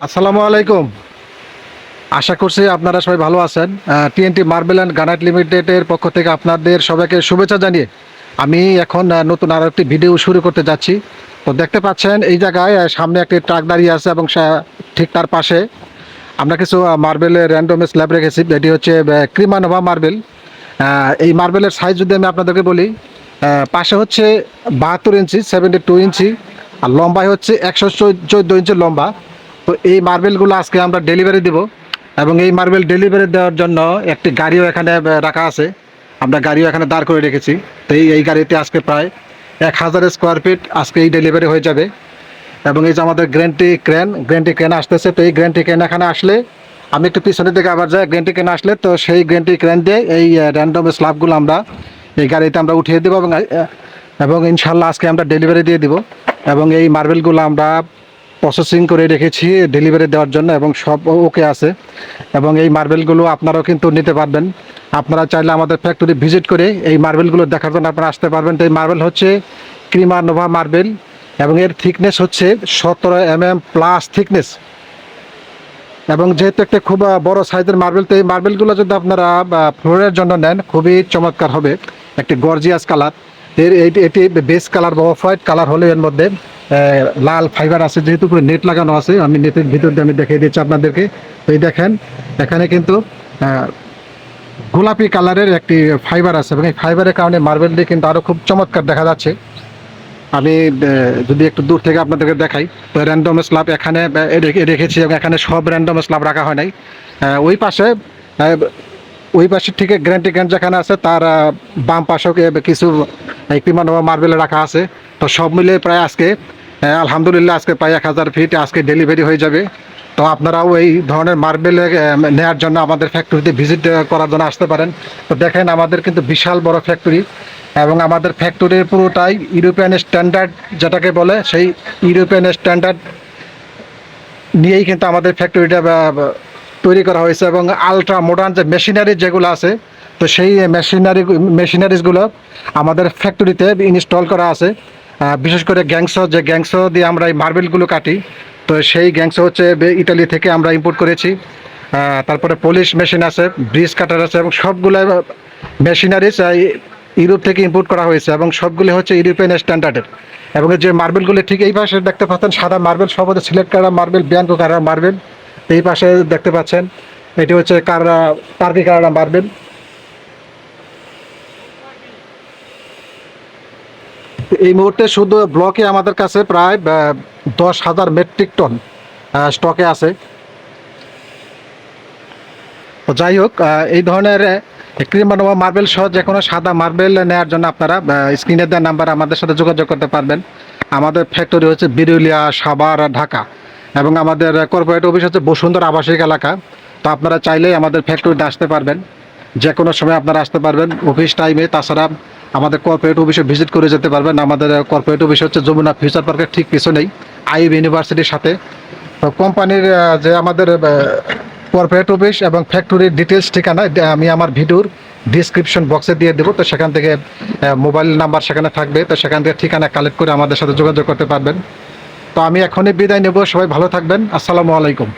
আসসালামু আলাইকুম। আশা করছি আপনারা সবাই ভালো আছেন। টিএনটি মার্বেল অ্যান্ড গানাইট লিমিটেডের পক্ষ থেকে আপনাদের সবাইকে শুভেচ্ছা জানিয়ে আমি এখন নতুন আরও একটি ভিডিও শুরু করতে যাচ্ছি। তো দেখতে পাচ্ছেন, এই জায়গায় সামনে একটি ট্রাক দাঁড়িয়ে আছে এবং ঠিক তার পাশে আমরা কিছু মার্বেলের র্যান্ডম স্ল্যাব রেখেছি। এটি হচ্ছে ক্রিমানোভা মার্বেল এই মার্বেলের সাইজ যদি আমি আপনাদেরকে বলি পাশে হচ্ছে বাহাত্তর ইঞ্চি সেভেন্টি টু ইঞ্চি, আর লম্বায় হচ্ছে একশো চোদ্দ ইঞ্চি লম্বা। তো এই মার্বেলগুলো আজকে আমরা ডেলিভারি দেব এবং এই মার্বেল ডেলিভারি দেওয়ার জন্য একটি গাড়িও এখানে রাখা আছে। আমরা গাড়িও এখানে দাঁড় করে রেখেছি। তো এই গাড়িতে আজকে প্রায় এক হাজার স্কোয়ার ফিট আজকে এই ডেলিভারি হয়ে যাবে। এবং এই যে আমাদের গ্র্যান্টি ক্রেন গ্র্যান্টি ক্রেন আসতেছে। তো এই গ্র্যান্টি ক্রেন এখানে আসলে আমি একটু পিছনের দিকে আবার যাই। গ্র্যান্টি ক্রেন আসলে তো সেই গ্র্যান্টি ক্রেন দিয়ে এই র্যান্ডম স্ল্যাবগুলো আমরা এই গাড়িতে আমরা উঠিয়ে দেবো এবং এবং ইনশাল্লাহ আজকে আমরা ডেলিভারি দিয়ে দিব। এবং এই মার্বেলগুলো আমরা প্রসেসিং করে রেখেছি ডেলিভারি দেওয়ার জন্য এবং সব ওকে আছে। এবং এই মার্বেলগুলো আপনারাও কিন্তু নিতে পারবেন। আপনারা চাইলে আমাদের ফ্যাক্টরি ভিজিট করে এই মার্বেলগুলো দেখার জন্য আপনারা আসতে পারবেন। তো এই মার্বেল হচ্ছে ক্রিমা নোভা মার্বেল এবং এর থিকনেস হচ্ছে সতেরো এম এম প্লাস থিকনেস এবং যেহেতু একটা খুব বড় সাইজের মার্বেল, তো এই মার্বেলগুলো যদি আপনারা ফ্লোরের জন্য নেন, খুবই চমৎকার হবে। একটি গর্জিয়াস কালার এর এটি বেস কালার বা হোয়াইট কালার হলে এর মধ্যে লাল ফাইবার আছে, যেহেতু পুরো নেট লাগানো আছে, আমি নেটের ভিতর দিয়ে আমি দেখিয়ে দিচ্ছি আপনাদেরকে। এই দেখেন, এখানে কিন্তু গোলাপি কালারের একটি ফাইবার আছে, এবং এই ফাইবারের কারণে মার্বেলটি কিন্তু আরও খুব চমৎকার দেখা যাচ্ছে। আমি যদি একটু দূর থেকে আপনাদেরকে দেখাই, তো র্যান্ডম স্ল্যাব এখানে রেখেছি, এবং এখানে সব র্যান্ডম স্ল্যাব রাখা হয় নাই। ওই পাশে ওই পাশে থেকে গ্যারান্টি গ্যান্ড যেখানে আছে, তার বাম পাশেও কে- কিছু ক্রিমান মার্বেল রাখা আছে। তো সব মিলে প্রায় আজকে আলহামদুলিল্লাহ আজকে প্রায় এক হাজার ফিট আজকে ডেলিভারি হয়ে যাবে। তো আপনারাও এই ধরনের মার্বেল নেওয়ার জন্য আমাদের ফ্যাক্টরিতে ভিজিট করার জন্য আসতে পারেন। তো দেখেন আমাদের কিন্তু বিশাল বড় ফ্যাক্টরি এবং আমাদের ফ্যাক্টরির পুরোটাই ইউরোপিয়ান স্ট্যান্ডার্ড যেটাকে বলে, সেই ইউরোপিয়ান স্ট্যান্ডার্ড নিয়েই কিন্তু আমাদের ফ্যাক্টরিটা তৈরি করা হয়েছে এবং আলট্রা মডার্ন যে মেশিনারি যেগুলো আছে, তো সেই মেশিনারি মেশিনারিজগুলো আমাদের ফ্যাক্টরিতে ইনস্টল করা আছে। বিশেষ করে গ্যাংস, যে গ্যাংস দিয়ে আমরা এই মার্বেলগুলো কাটি, তো সেই গ্যাংস হচ্ছে ইটালি থেকে আমরা ইম্পোর্ট করেছি। তারপরে পলিশ মেশিন আছে ব্রিজ কাটার আছে এবং সবগুলো মেশিনারিজ ইউরোপ থেকে ইম্পোর্ট করা হয়েছে এবং সবগুলো হচ্ছে ইউরোপিয়ান স্ট্যান্ডার্ডের এবং যে মার্বেলগুলো ঠিক এই পাশে দেখতে পাচ্ছেন, সাদা মার্বেল সব হচ্ছে সিলেক্ট করা মার্বেল বিয়ানকো কারা মার্বেল এই পাশে দেখতে পাচ্ছেন, এটি হচ্ছে কারা টার্কি কারা মার্বেল এই মুহূর্তে শুধু ব্লকে আমাদের কাছে প্রায় দশ হাজার মেট্রিক টন স্টকে আছে। যাই হোক এই ধরনের ক্রিমানোভা মার্বেল সহ যে কোনো সাদা মার্বেল নেওয়ার জন্য আপনারা স্ক্রিনে দেওয়া নাম্বার আমাদের সাথে যোগাযোগ করতে পারবেন। আমাদের ফ্যাক্টরি হচ্ছে বিরুলিয়া, সাভার, ঢাকা। এবং আমাদের কর্পোরেট অফিস হচ্ছে বসুন্ধরা আবাসিক এলাকা। তো আপনারা চাইলেই আমাদের ফ্যাক্টরিতে আসতে পারবেন। যে কোনো সময় আপনারা আসতে পারবেন। অফিস টাইমে তাছাড়া আমাদের কর্পোরেট অফিসে ভিজিট করে যেতে পারবেন। আমাদের কর্পোরেট অফিস হচ্ছে যমুনা ফিউচার পার্কের ঠিক পিছনেই, আইব ইউনিভার্সিটির সাথে। তো কোম্পানির যে আমাদের কর্পোরেট অফিস এবং ফ্যাক্টরির ডিটেলস ঠিকানা আমি আমার ভিডিওর ডিসক্রিপশন বক্সে দিয়ে দেবো। তো সেখান থেকে মোবাইল নাম্বার সেখানে থাকবে। তো সেখান থেকে ঠিকানা কালেক্ট করে আমাদের সাথে যোগাযোগ করতে পারবেন। তো আমি এখনই বিদায় নেব। সবাই ভালো থাকবেন। আসসালামু আলাইকুম।